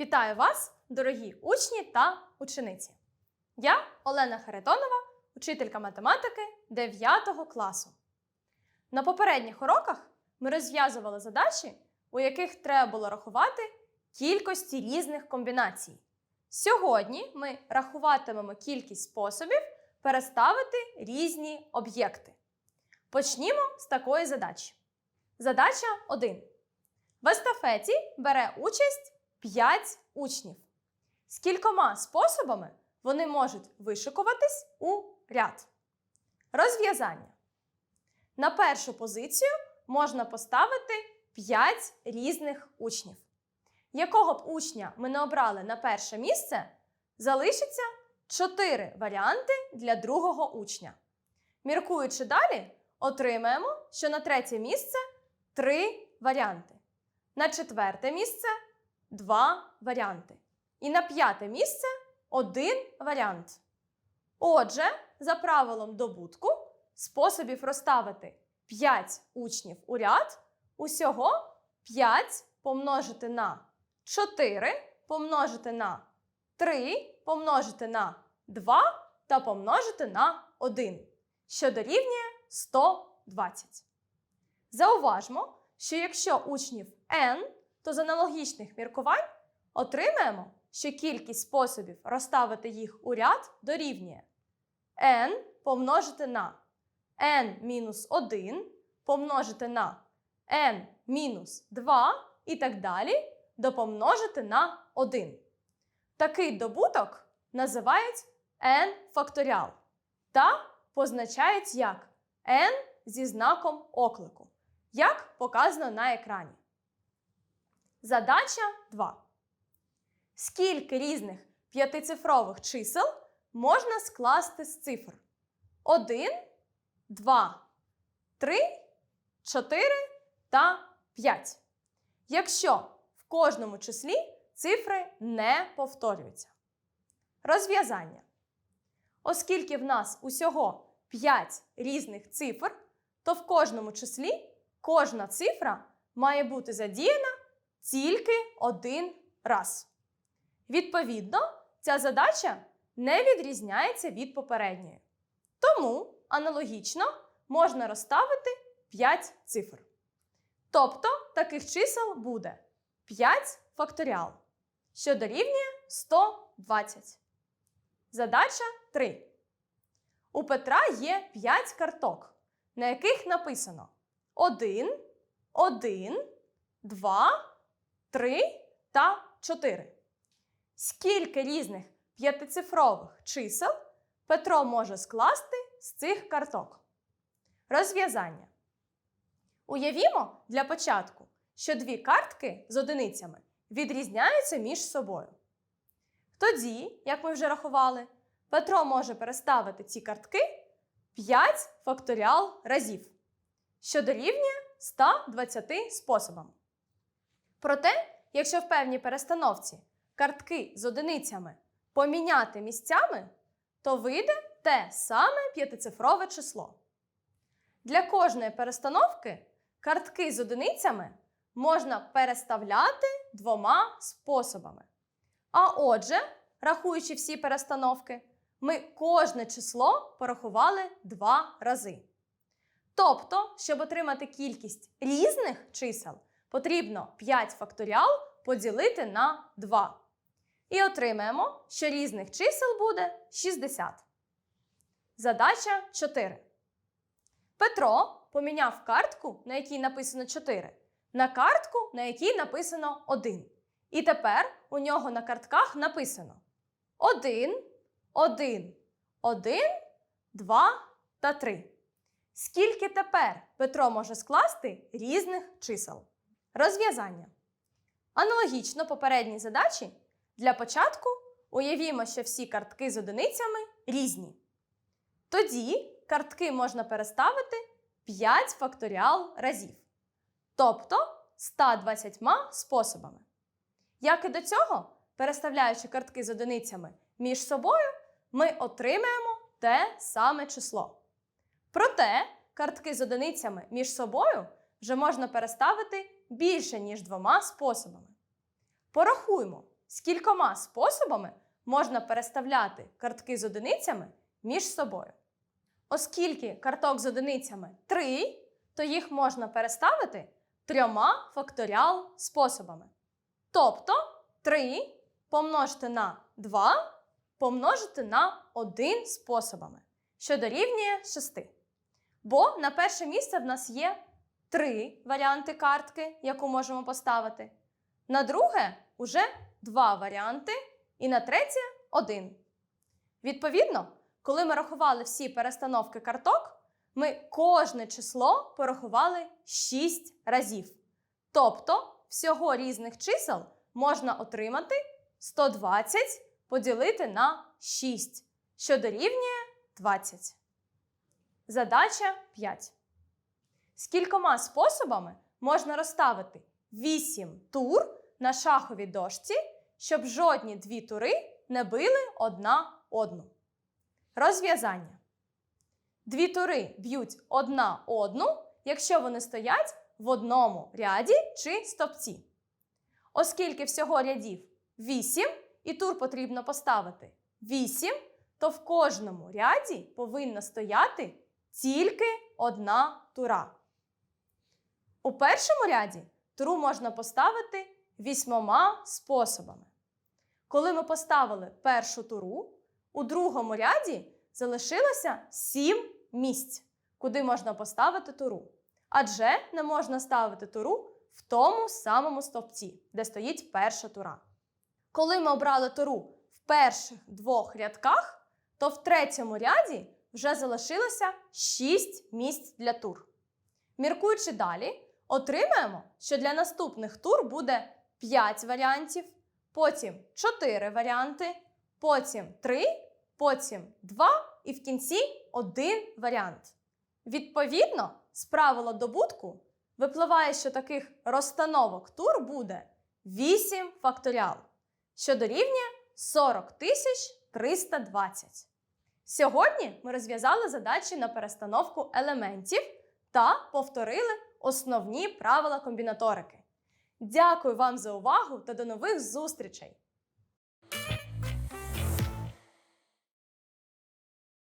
Вітаю вас, дорогі учні та учениці! Я Олена Харитонова, учителька математики 9 класу. На попередніх уроках ми розв'язували задачі, у яких треба було рахувати кількості різних комбінацій. Сьогодні ми рахуватимемо кількість способів переставити різні об'єкти. Почнімо з такої задачі. Задача 1. В естафеті бере участь 5 учнів. З кількома способами вони можуть вишикуватись у ряд. Розв'язання. На першу позицію можна поставити 5 різних учнів. Якого б учня ми не обрали на перше місце, залишиться 4 варіанти для другого учня. Міркуючи далі, отримаємо, що на третє місце 3 варіанти. На четверте місце 2 варіанти. І на п'яте місце один варіант. Отже, за правилом добутку, способів розставити 5 учнів у ряд усього 5 помножити на 4 помножити на 3 помножити на 2 та помножити на 1, що дорівнює 120. Зауважмо, що якщо учнів n, то з аналогічних міркувань отримаємо, що кількість способів розставити їх у ряд дорівнює n помножити на n-1 помножити на n-2 і так далі допомножити на 1. Такий добуток називають n факторіал та позначають як n зі знаком оклику, як показано на екрані. Задача 2. Скільки різних п'ятицифрових чисел можна скласти з цифр? 1, 2, 3, 4 та 5. Якщо в кожному числі цифри не повторюються. Розв'язання. Оскільки в нас усього 5 різних цифр, то в кожному числі кожна цифра має бути задіяна тільки один раз. Відповідно, ця задача не відрізняється від попередньої. Тому аналогічно можна розставити 5 цифр. Тобто таких чисел буде 5 факторіал, що дорівнює 120. Задача 3. У Петра є 5 карток, на яких написано 1, 1, 2, 3 та 4. Скільки різних п'ятицифрових чисел Петро може скласти з цих карток? Розв'язання. Уявімо для початку, що дві картки з одиницями відрізняються між собою. Тоді, як ми вже рахували, Петро може переставити ці картки 5 факторіал разів, що дорівнює 120 способам. Проте, якщо в певній перестановці картки з одиницями поміняти місцями, то вийде те саме п'ятицифрове число. Для кожної перестановки картки з одиницями можна переставляти двома способами. А отже, рахуючи всі перестановки, ми кожне число порахували два рази. Тобто, щоб отримати кількість різних чисел, потрібно 5 факторіал поділити на 2. І отримаємо, що різних чисел буде 60. Задача 4. Петро поміняв картку, на якій написано 4, на картку, на якій написано 1. І тепер у нього на картках написано 1, 1, 1, 2 та 3. Скільки тепер Петро може скласти різних чисел? Розв'язання. Аналогічно попередній задачі, для початку уявімо, що всі картки з одиницями різні. Тоді картки можна переставити 5 факторіал разів, тобто 120 способами. Як і до цього, переставляючи картки з одиницями між собою, ми отримаємо те саме число. Проте картки з одиницями між собою вже можна переставити більше, ніж двома способами. Порахуймо, скількома способами можна переставляти картки з одиницями між собою. Оскільки карток з одиницями 3, то їх можна переставити трьома факторіал способами. Тобто 3 помножити на 2 помножити на 1 способами, що дорівнює 6. Бо на перше місце в нас є три варіанти картки, яку можемо поставити. На друге уже два варіанти, і на третє один. Відповідно, коли ми рахували всі перестановки карток, ми кожне число порахували 6 разів. Тобто, всього різних чисел можна отримати 120 поділити на 6, що дорівнює 20. Задача 5. Скількома способами можна розставити 8 тур на шаховій дошці, щоб жодні дві тури не били одна одну. Розв'язання. Дві тури б'ють одна одну, якщо вони стоять в одному ряді чи стопці. Оскільки всього рядів 8 і тур потрібно поставити 8, то в кожному ряді повинна стояти тільки одна тура. У першому ряді туру можна поставити вісьмома способами. Коли ми поставили першу туру, у другому ряді залишилося сім місць, куди можна поставити туру. Адже не можна ставити туру в тому самому стовпці, де стоїть перша тура. Коли ми обрали туру в перших двох рядках, то в третьому ряді вже залишилося 6 місць для тур. Міркуючи далі, отримаємо, що для наступних тур буде 5 варіантів, потім 4 варіанти, потім 3, потім 2 і в кінці 1 варіант. Відповідно, з правила добутку випливає, що таких розстановок тур буде 8 факторіал, що дорівнює 40 320. Сьогодні ми розв'язали задачі на перестановку елементів та повторили основні правила комбінаторики. Дякую вам за увагу та до нових зустрічей!